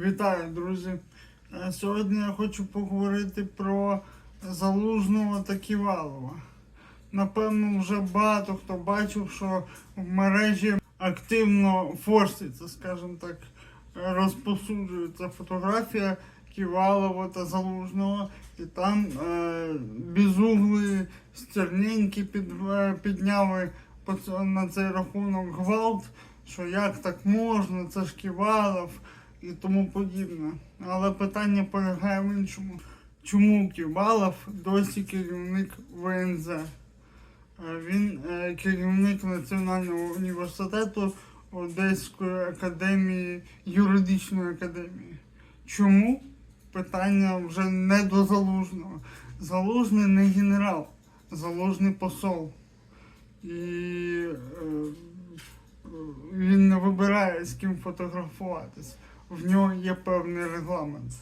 Вітаю, друзі! Е, Сьогодні я хочу поговорити про Залужного та Ківалова. Напевно, вже багато хто бачив, що в мережі активно форситься, скажімо так, розповсюджується фотографія Ківалова та Залужного, і там е, безугли стерненькі під, е, підняли на цей рахунок гвалт, що як так можна, це ж Ківалов і тому подібне. Але питання полягає в іншому. Чому Ківалов досі керівник ВНЗ? Е, Він е, керівник Національного університету Одеської академії, юридичної академії. Чому? Питання вже не до залужного. Залужний не генерал, залужний посол. І е, е, він не вибирає з ким фотографуватись. В нього є певний регламент.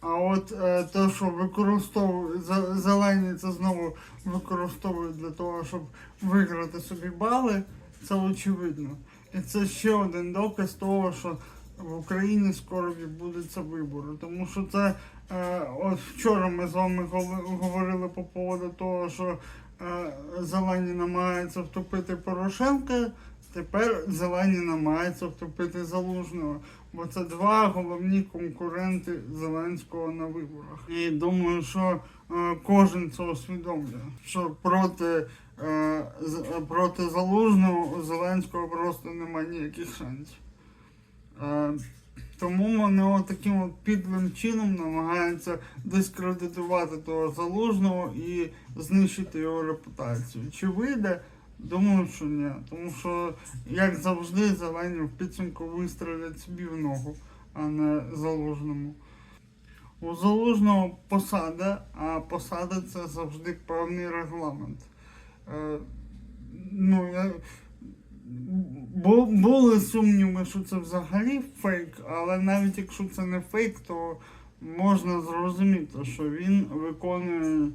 А от е, те, що використовують зелені, це знову використовують для того, щоб виграти собі бали, це очевидно. І це ще один доказ того, що в Україні скоро відбудуться вибори. Тому що це е, от вчора ми з вами говорили по поводу того, що е, зелені намагаються втопити Порошенка. Тепер зелені намагаються втопити залужного, бо це два головні конкуренти Зеленського на виборах. І думаю, що е, кожен це усвідомлює, що проти, е, проти залужного у Зеленського просто немає ніяких шансів. Е, тому вони таким от підлим чином намагаються дискредитувати того залужного і знищити його репутацію. Чи вийде? Думаю, що ні. Тому що, як завжди, зелені в підсумку вистрілять собі в ногу, а не залужному. У залужного посада, а посада це завжди певний регламент. Е, ну, я, бу- були сумніви, що це взагалі фейк, але навіть якщо це не фейк, то можна зрозуміти, що він виконує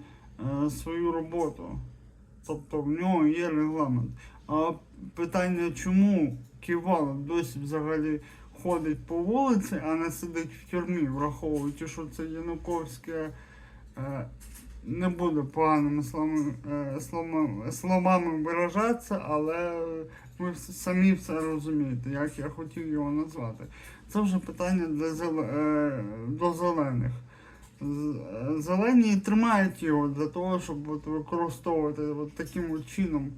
е, свою роботу. Тобто в нього є регламент. А питання, чому Ківалов досі взагалі ходить по вулиці, а не сидить в тюрмі, враховуючи, що це Януковське е, не буде поганими словами, е, словами, словами виражатися, але ви самі все розумієте, як я хотів його назвати. Це вже питання для е, до зелених. Зелені тримають його для того, щоб от використовувати от таким от чином,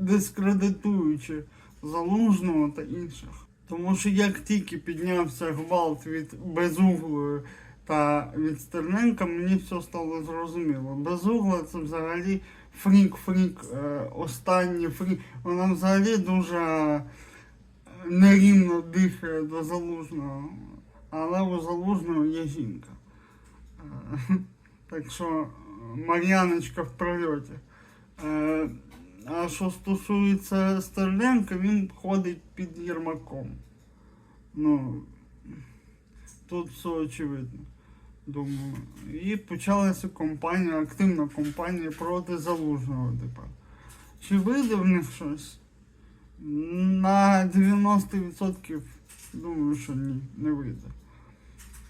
дискредитуючи залужного та інших. Тому що як тільки піднявся гвалт від безуглої та від Стерненка, мені все стало зрозуміло. Безугла це взагалі фрік-фрік, е, останній фрік. Вона взагалі дуже е, нерівно дихає до залужного. Але у залужного є жінка. Так що Мар'яночка в прольоті. Е, А що стосується Стерненка, він ходить під Єрмаком. Ну, тут все очевидно, думаю. І почалася кампанія, активна кампанія проти залужного тепер. Чи вийде в них щось? На 90% думаю, що ні, не вийде.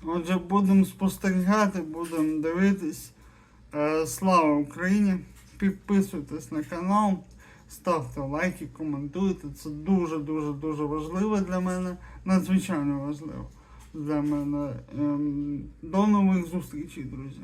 Отже, будемо спостерігати, будемо дивитись. Е, Слава Україні! Підписуйтесь на канал, ставте лайки, коментуйте. Це дуже-дуже дуже важливо для мене. Надзвичайно важливо для мене. Ем, До нових зустрічей, друзі.